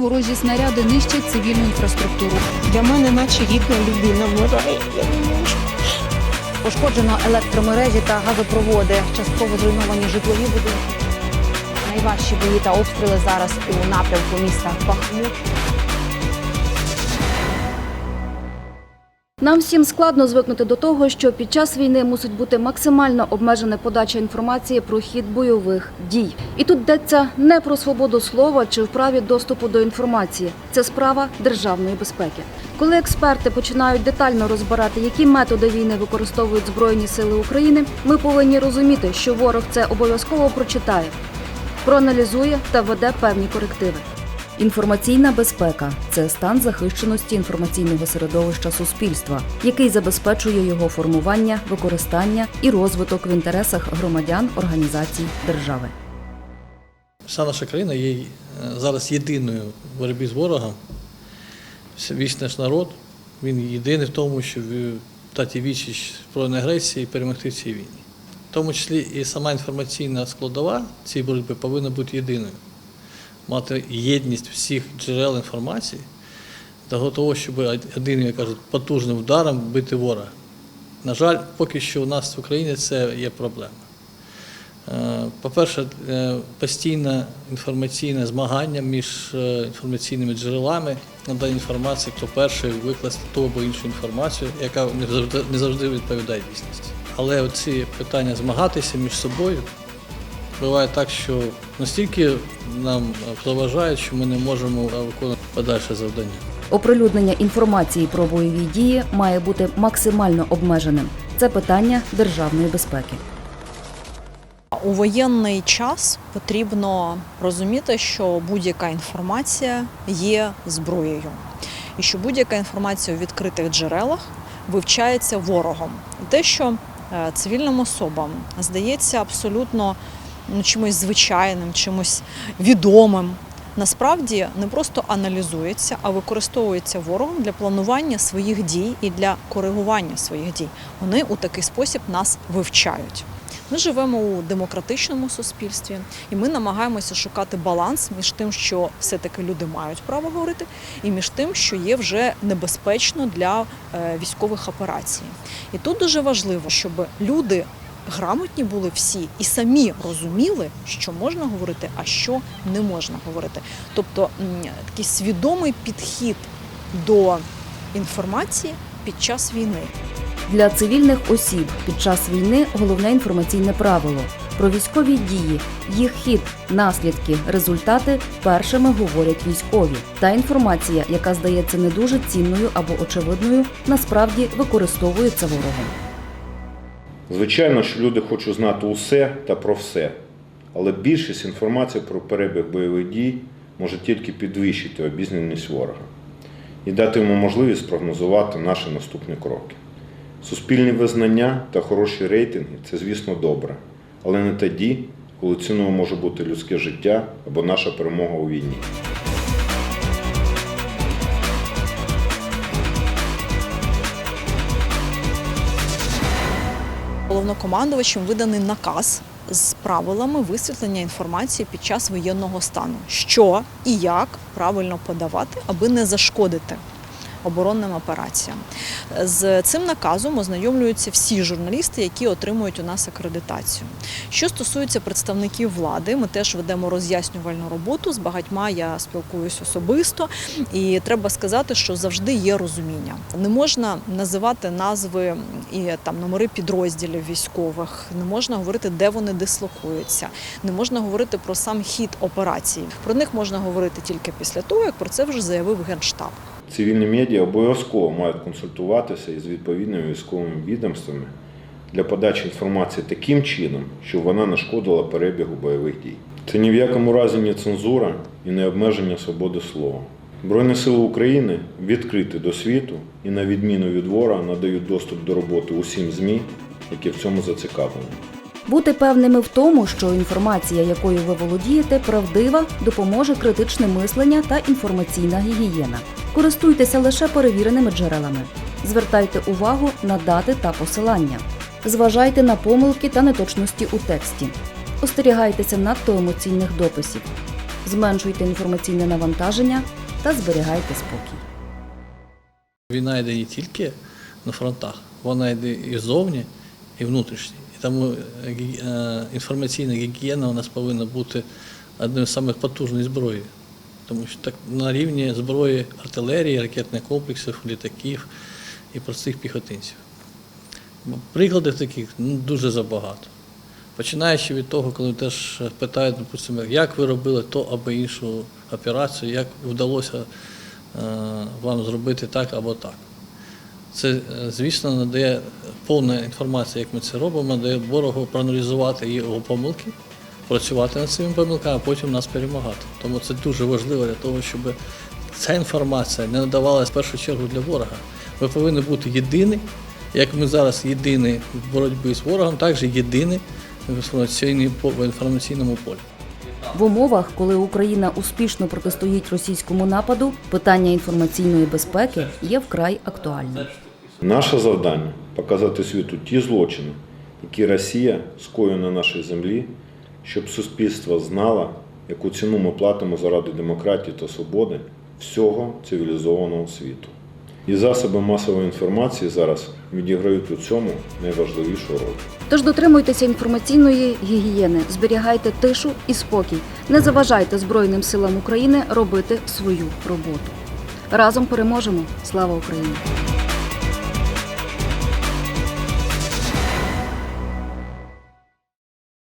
Ворожі снаряди нищать цивільну інфраструктуру. Для мене наче рідна людина вмирає. Я не можу. Пошкоджено електромережі та газопроводи. Частково зруйновані житлові будинки. Найважчі бої та обстріли зараз у напрямку міста Бахмут. Нам всім складно звикнути до того, що під час війни мусить бути максимально обмежена подача інформації про хід бойових дій. І тут йдеться не про свободу слова чи вправі доступу до інформації. Це справа державної безпеки. Коли експерти починають детально розбирати, які методи війни використовують збройні сили України, ми повинні розуміти, що ворог це обов'язково прочитає, проаналізує та введе певні корективи. Інформаційна безпека це стан захищеності інформаційного середовища суспільства, який забезпечує його формування, використання і розвиток в інтересах громадян, організацій, держави. Вся наша країна є е, зараз єдиною в боротьбі з ворогом. Весь наш народ, він єдиний в тому, щоб е, дати відсіч збройної агресії і перемогти в цій війні. В тому числі і сама інформаційна складова цієї боротьби повинна бути єдиною. Мати єдність всіх джерел інформації для того, щоб один, як кажуть, потужним ударом бити ворога. На жаль, поки що у нас в Україні це є проблема. Е, По-перше, е, постійне інформаційне змагання між е, інформаційними джерелами надає інформації, хто перший викласти ту або іншу інформацію, яка не завжди, відповідає дійсності. Але ці питання змагатися між собою буває так, що настільки нам заважають, що ми не можемо виконувати подальше завдання. Оприлюднення інформації про бойові дії має бути максимально обмеженим. Це питання державної безпеки. У воєнний час потрібно розуміти, що будь-яка інформація є зброєю, і що будь-яка інформація у відкритих джерелах вивчається ворогом. Те, що е, цивільним особам здається абсолютно ну, чимось звичайним, чимось відомим. Насправді не просто аналізується, а використовується ворогом для планування своїх дій і для коригування своїх дій. Вони у такий спосіб нас вивчають. Ми живемо у демократичному суспільстві, і ми намагаємося шукати баланс між тим, що все-таки люди мають право говорити, і між тим, що є вже небезпечно для е, військових операцій. І тут дуже важливо, щоб люди грамотні були всі і самі розуміли, що можна говорити, а що не можна говорити. Тобто такий свідомий підхід до інформації під час війни. Для цивільних осіб під час війни головне інформаційне правило. Про військові дії, їх хід, наслідки, результати першими говорять військові. Та інформація, яка здається не дуже цінною або очевидною, насправді використовується ворогом. Звичайно, що люди хочуть знати усе та про все, але більшість інформації про перебіг бойових дій може тільки підвищити обізнаність ворога і дати йому можливість спрогнозувати наші наступні кроки. Суспільні визнання та хороші рейтинги це, звісно, добре, але не тоді, коли ціною може бути людське життя або наша перемога у війні. Головнокомандувачем виданий наказ з правилами висвітлення інформації під час воєнного стану, що і як правильно подавати, аби не зашкодити оборонним операціям. З цим наказом ознайомлюються всі журналісти, які отримують у нас акредитацію. Що стосується представників влади, ми теж ведемо роз'яснювальну роботу. З багатьма я спілкуюсь особисто, і треба сказати, що завжди є розуміння. Не можна називати назви і там номери підрозділів військових, не можна говорити, де вони дислокуються, не можна говорити про сам хід операції. Про них можна говорити тільки після того, як про це вже заявив генштаб. Цивільні медіа обов'язково мають консультуватися із відповідними військовими відомствами для подачі інформації таким чином, щоб вона не шкодила перебігу бойових дій. Це ні в якому разі не цензура і не обмеження свободи слова. Збройні сили України відкриті до світу і, на відміну від ворога, надають доступ до роботи усім ЗМІ, які в цьому зацікавлені. Бути певними в тому, що інформація, якою ви володієте, правдива, допоможе критичне мислення та інформаційна гігієна. Користуйтеся лише перевіреними джерелами. Звертайте увагу на дати та посилання. Зважайте на помилки та неточності у тексті. Остерігайтеся надто емоційних дописів. Зменшуйте інформаційне навантаження та зберігайте спокій. Війна йде не тільки на фронтах, вона йде і зовні, і внутрішньо. І тому е, е, інформаційна гігієна у нас повинна бути одною з самих потужних зброї. Тому що так на рівні зброї артилерії, ракетних комплексів, літаків і простих піхотинців. Прикладів таких ну, дуже забагато. Починаючи від того, коли теж питають, допустимо, як ви робили то або іншу операцію, як вдалося е, вам зробити так або так. Це, е, звісно, надає повна інформація, як ми це робимо, дає ворогу проаналізувати його помилки, працювати над цими помилками, а потім нас перемагати. Тому це дуже важливо для того, щоб ця інформація не надавалася в першу чергу для ворога. Ми повинні бути єдині, як ми зараз єдині в боротьбі з ворогом, так же єдині в інформаційній- в інформаційному полі. В умовах, коли Україна успішно протистоїть російському нападу, питання інформаційної безпеки є вкрай актуальним. Наше завдання показати світу ті злочини, які Росія скоює на нашій землі, щоб суспільство знало, яку ціну ми платимо заради демократії та свободи всього цивілізованого світу. І засоби масової інформації зараз відіграють у цьому найважливішу роль. Тож дотримуйтеся інформаційної гігієни, зберігайте тишу і спокій, не заважайте Збройним силам України робити свою роботу. Разом переможемо! Слава Україні!